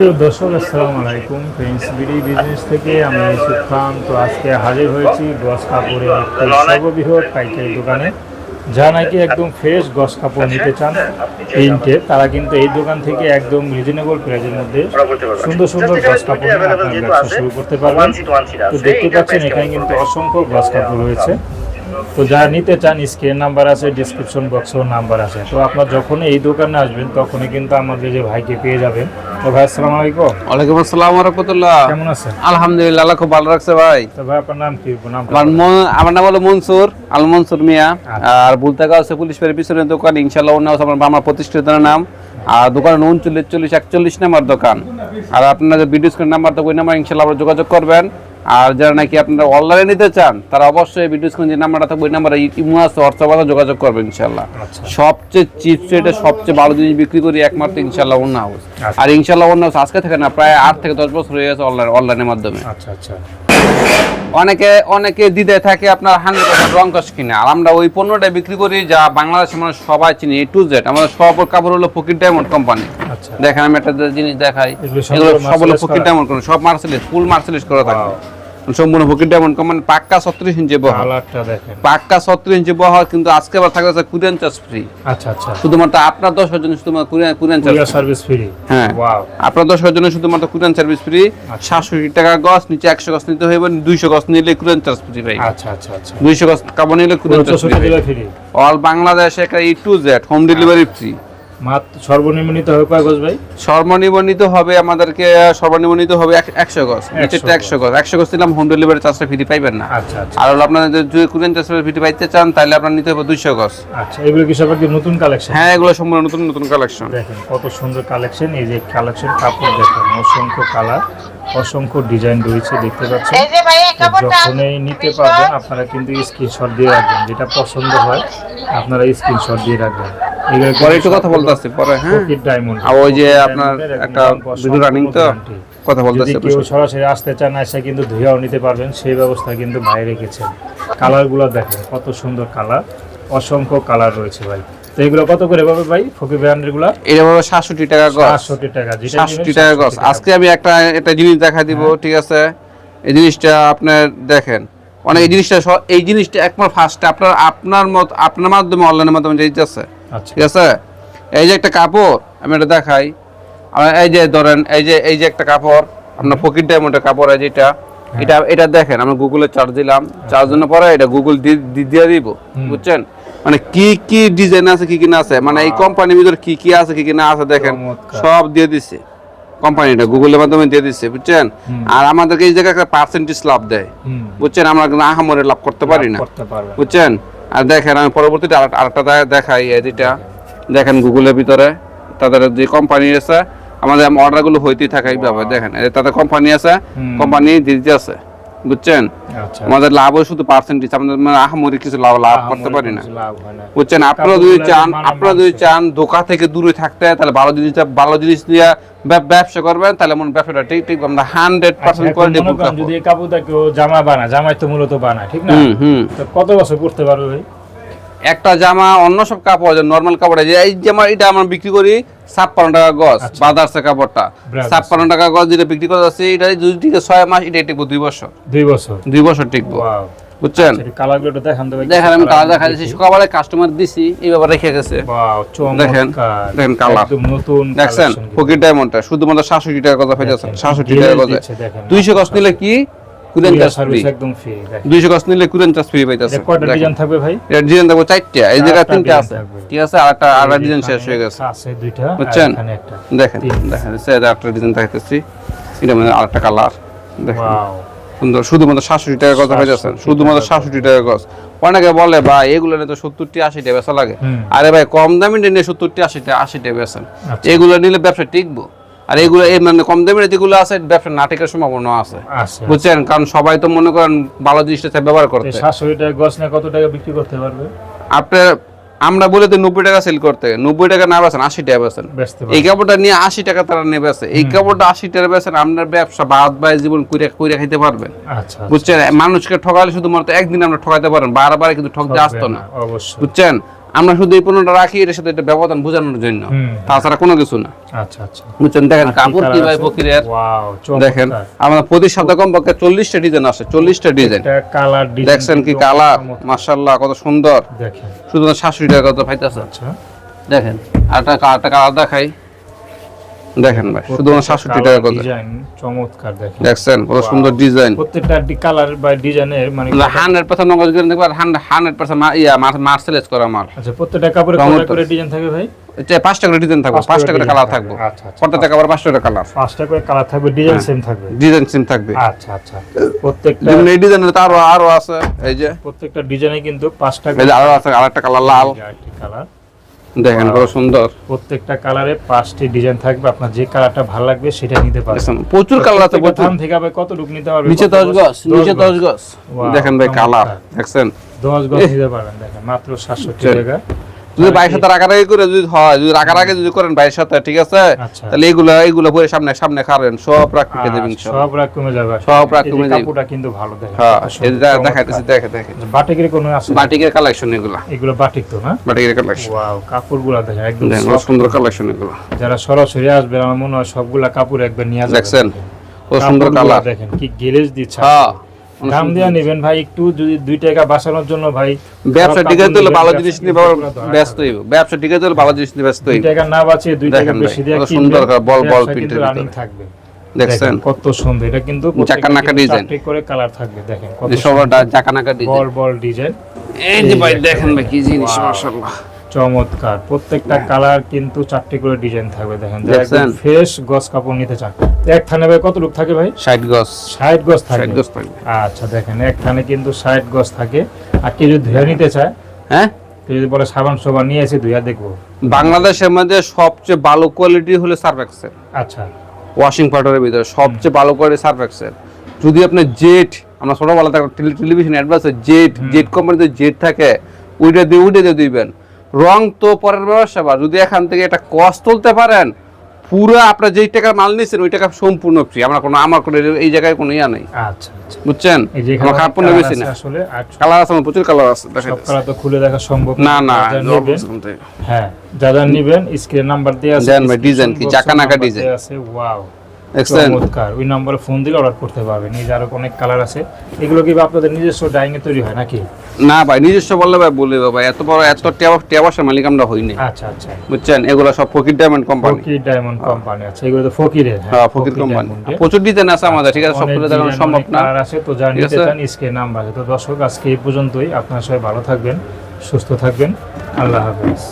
দর্শক, আসসালামু আলাইকুম। ফ্রেন্ডস বিডি বিজনেস থেকে আমি ইউসুফ তো আজকে হাজির হয়েছি গস কাপড়ের একটি সর্ববৃহৎ পাইকারি দোকানে। যা নাকি একদম ফ্রেশ গস কাপড় নিতে চান। প্রিন্টে তারা কিন্তু এই দোকান থেকে একদম রিজনেবল প্রাইজের মধ্যে সুন্দর সুন্দর গস কাপড় নিয়ে আপনার ব্যবসা শুরু করতে পারবেন। তো দেখতে পাচ্ছেন, এখানে কিন্তু অসংখ্য গস কাপড় রয়েছে। তো যারা নিতে চান, স্ক্রিন নাম্বার আছে ডিসক্রিপশন বক্সেও নাম্বার আছে। তো আপনার যখনই এই দোকানে আসবেন, তখনই কিন্তু আমাদের যে ভাইকে পেয়ে যাবেন। ভাই আসসালামু আলাইকুম। ওয়ালাইকুম আসসালাম রহমতুল্লাহ। কেমন আছেন? আলহামদুলিল্লাহ আল্লাহ খুব ভালো রাখছে ভাই। তো ভাই আপনার নাম কি? নাম আমার নাম হলো মনসুর আল মনসুর মিয়া। আচ্ছা। আর বলতে পুলিশ পের দোকান ইনশাল্লাহ অন্য আছে আমার আমার প্রতিষ্ঠিত নাম। আর দোকান উনচল্লিশ চল্লিশ একচল্লিশ নাম্বার দোকান। আর আপনাদের ভিডিও স্ক্রিন নাম্বার তো ওই নাম্বার ইনশাল্লাহ যোগাযোগ করবেন। আর যারা নাকি আপনারা অনলাইনে নিতে চান তারা অবশ্যই ভিডিও স্ক্রিন যে নাম্বারটা থাকবে ওই নাম্বারে ইমো আছে হোয়াটসঅ্যাপ যোগাযোগ করবেন ইনশাল্লাহ আচ্ছা। সবচেয়ে চিপ রেটে সবচেয়ে ভালো জিনিস বিক্রি করি একমাত্র ইনশাল্লাহ অন্য হাউস আচ্ছা। আর ইনশাল্লাহ অন্য হাউস আজকে থাকে না প্রায় আট থেকে দশ বছর হয়ে গেছে অনলাইন অনলাইনের মাধ্যমে। আচ্ছা আচ্ছা। অনেকে অনেকে দিতে থাকে আপনার হান্ড্রেড পার্সেন্ট রং কস কিনে। আর আমরা ওই পণ্যটা বিক্রি করি যা বাংলাদেশের মানে সবাই চিনি এ টু জেড আমাদের সব কাপড় হলো ফকির ডায়মন্ড কোম্পানি দেখেন আমি একটা জিনিস দেখাই। এগুলো সব হলো ফকির ডায়মন্ড কোম্পানি সব মার্সেলিস ফুল মার্সেলিস করে থাকে। সম্পূর্ণ ফকির ডায়মন্ড কোম্পানি পাক্কা ছত্রিশ ইঞ্চি বহর। পাক্কা ছত্রিশ ইঞ্চি বহর কিন্তু আজকে আবার থাকবে কুরিয়ান চার্জ ফ্রি আচ্ছা আচ্ছা। শুধুমাত্র আপনার দশ জন্য শুধুমাত্র courier courier charge service free হ্যাঁ। আপনার দশের জন্য শুধুমাত্র কুরিয়ান সার্ভিস ফ্রি আচ্ছা। সাতষট্টি টাকা গছ নিচে একশো গছ নিতে হইবে দুইশো গছ নিলে কুরিয়ান চার্জ ফ্রি ভাই। আচ্ছা আচ্ছা আচ্ছা। দুইশো গছ কাপড় নিলে কুরিয়ান চার্জ ফ্রি অল বাংলাদেশে একটা E to Z home delivery free মাত্র সর্বনিম্ন নিতে হবে কয় গজ ভাই? সর্বনিম্নিত হবে আমাদেরকে সর্বনিম্নিত হবে এক- একশো গছ নিচেরটা একশো গছ একশো গছ দিলাম হোম ডেলিভারি চার্জটা ফ্রি পাইবেন না। আচ্ছা আচ্ছা। আর হলো আপনাদের যদি কুরিয়ান চার্জ ফ্রি পাইতে চান তাহলে আপনার নিতে হবে দুইশো গছ আচ্ছা এগুলো কি সব নতুন কালেকশন হ্যাঁ এগুলো সম্পূর্ণ নতুন নতুন কালেকশন দেখেন কত সুন্দর কালেকশন এই যে কালেকশন কাপড় দেখেন অসংখ্য কালার অসংখ্য ডিজাইন রয়েছে দেখতে পাচ্ছেন। যখনই নিতে পারবেন আপনারা কিন্তু স্ক্রিনশট দিয়ে রাখবেন। যেটা পছন্দ হয় আপনারা স্ক্রিনশট দিয়ে রাখবেন। পরে একটু কথা পরে হ্যাঁ? আর ওই যে আপনার একটা ভিডিও রানিং তো কথা কেউ সরাসরি আসতে চান এসে কিন্তু ধুয়েও নিতে পারবেন সেই ব্যবস্থা কিন্তু ভাই রেখেছেন। কালারগুলো দেখেন কত সুন্দর কালার অসংখ্য কালার রয়েছে ভাই। তো এগুলো কত করে পাবে ভাই ফকি ব্র্যান্ডেরগুলা এটা হবে সাতষট্টি টাকা গছ সাতষট্টি টাকা যেটা টাকা গছ আজকে আমি একটা একটা জিনিস দেখা দিব ঠিক আছে? এই জিনিসটা আপনার দেখেন অনেক এই জিনিসটা এই জিনিসটা একমাত্র ফার্স্টে আপনার আপনার মত আপনার মাধ্যমে অনলাইনের মাধ্যমে যাইতেছে আচ্ছা ঠিক আছে? এই যে একটা কাপড় আমি এটা দেখাই। এই যে ধরেন এই যে এই যে একটা কাপড় আপনার পকেট ডায়মন্ডের কাপড় এই যেটা হ্যাঁ। এটা এটা দেখেন আমরা গুগলে চার্জ দিলাম। চার্জ দেওয়ার পরে এটা গুগল দিয়ে দিব বুঝছেন? মানে কি কি ডিজাইন আছে কি কি না আছে? মানে এই কোম্পানির ভিতরে কি কি আছে কি কি না আছে দেখেন সব দিয়ে দিচ্ছে কোম্পানিটা গুগলের মাধ্যমে দিয়ে দিচ্ছে বুঝছেন? আর আমাদেরকে এই জায়গায় একটা পার্সেন্টেজ লাভ দেয় বুঝছেন? আমরা কিন্তু আহামরে লাভ করতে পারি না। বুঝছেন? আর দেখেন আমি পরবর্তীতে আর- আরেকটা দেখাই এদিটা দেখেন গুগলের ভিতরে তাদের যে কোম্পানি আছে আমাদের অর্ডারগুলো হইতেই থাকে এইভাবে। দেখেন তাদের কোম্পানি আছে। কোম্পানি দিতে আছে। বুঝছেন? আচ্ছা। আমাদের লাভ হয় শুধু পার্সেন্টেজ আমাদের মানে আহামরি কিছু লাভ লাভ করতে পারি না। বুঝছেন? আপনারা যদি চান আপনারা যদি চান দোকান থেকে দূরে থাকতে তাহলে ভালো জিনিস ভালো জিনিস ব্যব- ব্যবসা করবেন তাহলে মনে ব্যবসাটা ঠিক ঠিক আমরা হান্ড্রেড পার্সেন্ট কোয়ালিটি যদি কাপড়টা কেউ জামা বানায় জামাই তো মূলত বানায় ঠিক না? হুম হুম। তো কত বছর পড়তে পারবে একটা জামা অন্য সব কাপড় নর্মাল কাপড় এই জামা এটা আমরা বিক্রি করি ছাপ্পান্ন টাকা গজ আচ্ছা। বাদার্সের কাপড়টা। ছাপ্পান্ন টাকা গজ যেটা বিক্রি করা যাচ্ছে এটা যদি টিকে ছয় মাস এটা টিকবো দুই বছর। দুই বছর। দুই বছর টিকবো। বুঝছেন? কালারগুলো দেখান দেখেন আমি কালার দেখা। সকালে কাস্টমার দিছি এই ব্যাপারে রেখে গেছে। দেখেন, দেখেন নতুন দেখছেন ফকির ডায়মন্ডটা শুধুমাত্র সাতষট্টি টাকা কথা টাকা গজে। দিচ্ছে, দুইশো গজ নিলে কি? Courier চার্জ ফ্রি একদম ফ্রি গজ নিলে কুরেন চার্জ ফ্রি এটা কয়টা ডিজাইন থাকবে ভাই? এটা ডিজাইন দেখব চারটা। এই জায়গায় তিনটা আছে। ঠিক আছে? আর একটা ডিজাইন শেষ হয়ে গেছে। আছে দুইটা বুঝছেন? দেখেন দেখেন। সে একটা ডিজাইন দেখাইতেছি। এটা মানে আরেকটা কালার। দেখেন। সুন্দর। শুধুমাত্র সাতষট্টি টাকা কথা পাইতেছেন শুধুমাত্র সাতষট্টি টাকা গজ। অনেকে বলে ভাই এগুলো নিয়ে তো সত্তরটি আশিটা বেচা লাগে। আরে ভাই কম দামি নিয়ে সত্তরটি আশিটা আশিটা বেচেন। আচ্ছা। এগুলো নিলে ব্যবসা টিকবো। আর এগুলো এই মানে কম দামি যেগুলো আছে ব্যবসা না টিকার সম্ভাবনা আছে। আছে বুঝছেন? কারণ সবাই তো মনে করেন ভালো জিনিসটা ব্যবহার করতে। সাতশো টাকা গছ নিয়ে কত টাকা বিক্রি করতে পারবে? আপনার আমরা বলে তো নব্বই টাকা সেল করতে। নব্বই টাকা না বেছেন আশি টাকা বেছেন এই কাপড়টা নিয়ে আশি টাকা তারা নেবে আছে এই কাপড়টা আশি টাকা বেছেন আপনার ব্যবসা বাদ বাই জীবন কুইরা কুইরা খাইতে পারবেন। আচ্ছা বুঝছেন? মানুষকে ঠকালে শুধুমাত্র একদিন আমরা ঠকাইতে পারেন বারবার কিন্তু ঠকতে আসতো না। বুঝছেন? আমরা শুধু এই পণ্যটা রাখি এর সাথে এটা ব্যবধান বোঝানোর জন্য। তাছাড়া কোনো কিছু না। আচ্ছা আচ্ছা। বুঝছেন? দেখেন কাপড় কি ভাই প্রক্রিয়ার দেখেন। আমাদের প্রতি সপ্তাহে কমপক্ষে চল্লিশটা ডিজাইন আসে চল্লিশটা ডিজাইন। কালার দেখছেন কি কালার? মার্শাল্লাহ কত সুন্দর। দেখেন। শুধু শাশুড়ি টাকা কত পাইতেছে আচ্ছা। দেখেন আর একটা কালার দেখাই। দেখেন ভাই শুধু সাতষট্টি টাকা কত ডিজাইন চমৎকার দেখেন। দেখছেন কত সুন্দর ডিজাইন প্রত্যেকটা কালার বা ডিজাইনের মানে হান্ড্রেড পার্সেন্ট নগদ করে দেখবেন ইয়া মার্সেলেজ করা মাল। আচ্ছা প্রত্যেকটা কাপড়ে। কয়টা করে ডিজাইন থাকে ভাই? এটা পাঁচটা করে ডিজাইন থাকবে কালার থাকবে। থাকবে। আচ্ছা, আচ্ছা। প্রত্যেকটা কালার করে কালার পাঁচটা করে কালার থাকবে ডিজাইন হ্যাঁ। সেম থাকবে। ডিজাইন সিম থাকবে। আচ্ছা আচ্ছা। প্রত্যেকটা যেমন এই ডিজাইনের তো আরও আছে এই যে। প্রত্যেকটা ডিজাইনে কিন্তু পাঁচটা এই আরও আছে আরেকটা কালার লাল। কালার দেখেন বড় সুন্দর। প্রত্যেকটা কালারে পাঁচটি ডিজাইন থাকবে আপনার যে কালারটা ভালো লাগবে সেটা নিতে পারবেন। প্রচুর কালার আছে প্রচুর। দাম থেকে আপনি কত রূপ নিতে পারবে নিচে কত দশ গজ নিচে দশ গজ। গজ দেখেন ভাই কালার। দেখছেন? দশ গজ নিতে পারবেন দেখেন মাত্র সাতষট্টি চল। টাকা। যদি বাইশ রাখারাখি করে যদি হয় যদি রাখারাখি যদি করেন বাইশ ঠিক আছে? আচ্ছা। তাহলে এইগুলো এইগুলো পরে সামনে সামনে খাবেন সব পিঠে দেবেন সব রাগ কমে যাবে। সব রাগ কমে যাবে। কাপড়টা কিন্তু ভালো দেখেন। হ্যাঁ দেখাইতেছি দেখে দেখে। বাটিকের কোনো আছে? বাটিকের কালেকশন এগুলো। এগুলো বাটিক তো না? বাটিকের কালেকশন ওয়াও কাপড়গুলো দেখেন একদম। সুন্দর কালেকশন এগুলো। যারা সরাসরি আসবে আমার মনে হয় সবগুলা কাপড় একবার নিয়ে দেখছেন? কত সুন্দর কালার দেখেন কি গেলেজ দিচ্ছে। হ্যাঁ। দাম দিয়ে নেবেন ভাই একটু যদি দুই টাকা বাঁচানোর জন্য ভাই। ব্যবসা টিকে কাপড় ভালো জিনিস নিয়ে ব্যস্ত হইব ব্যবসা টিকে দিলে ভালো জিনিস নিয়ে ব্যস্ত দুই হইব টাকা না বাঁচিয়ে দুই টাকা বেশি দিয়ে কত সুন্দর করে বল বল প্রিন্টের ভিতরে। থাকবে। দেখছেন? কত সুন্দর এটা কিন্তু চাকানাকা design। চারটি করে কালার থাকবে দেখেন কত সবার জাকানাকা ডিজাইন। বল বল ডিজাইন। এই যে ভাই দেখেন ভাই কি জিনিস মাশাআল্লাহ। চমৎকার। প্রত্যেকটা কালার কিন্তু চারটি করে ডিজাইন থাকবে দেখেন? ফ্রেশ গস কাপড় নিতে চান। এক থানে ভাই কত লুক থাকে ভাই? 60 গজ ষাট 60 থাকে। গজ থাকবে। আচ্ছা দেখেন এক থানে কিন্তু ষাট গজ থাকে। আর কেউ যদি ধুয়ে নিতে চায় হ্যাঁ? কেউ যদি বলে সাবান সাবান নিয়ে এসে ধুয়া দেখব। বাংলাদেশের মধ্যে সবচেয়ে ভালো কোয়ালিটি হলো সার্ফ এক্সেল আচ্ছা। ওয়াশিং পাউডারের ভিতরে সবচেয়ে ভালো কোয়ালিটি সার্ফ এক্সেল যদি আপনি জেট আমরা ছোটবেলা টেলিভিশন অ্যাডভান্স জেট জেট কোম্পানিতে জেট থাকে ওইটা দিয়ে উঠে দিয়ে দিবেন রং তো পরের ব্যবসা বা যদি এখান থেকে একটা কস্ট তুলতে পারেন পুরো আপনার যেই টাকার মাল নিয়েছেন ওই টাকা সম্পূর্ণ ফ্রি আমরা কোনো আমার কোনো এই জায়গায় কোনো ইয়া নেই। আচ্ছা আচ্ছা। বুঝছেন? আমরা না আসলে কালার আছে আমার প্রচুর কালার আছে দেখা কালার তো খুলে দেখা সম্ভব না না হ্যাঁ যা যা নেবেন স্ক্রিন নাম্বার দেওয়া আছে দেন ভাই, design কি? জাকানাকা number আছে ওয়াও চমৎকার। ওই নম্বরে ফোন দিলে অর্ডার করতে পারবেন। এই যে আরও অনেক কালার আছে। এগুলো কি আপনাদের নিজস্ব ডাইং এ তৈরি হয় নাকি? না ভাই নিজস্ব বললে ভাই বলে ভাই। এত বড় এত টেবাসের মালিক আমরা হইনি আচ্ছা আচ্ছা। বুঝছেন? এগুলো সব Fakir diamond company Fakir diamond company আছে এগুলো তো ফকিরের হ্যাঁ ফকির কোম্পানি প্রচুর ডিজাইন আছে আমাদের ঠিক আছে? সব তুলে দেখানো সম্ভব না। আছে। তো যা নিতে? চান স্ক্রিন নাম্বার আছে তো দর্শক আজকে এই পর্যন্তই। আপনারা সবাই ভালো থাকবেন সুস্থ থাকবেন। আল্লাহ হাফেজ।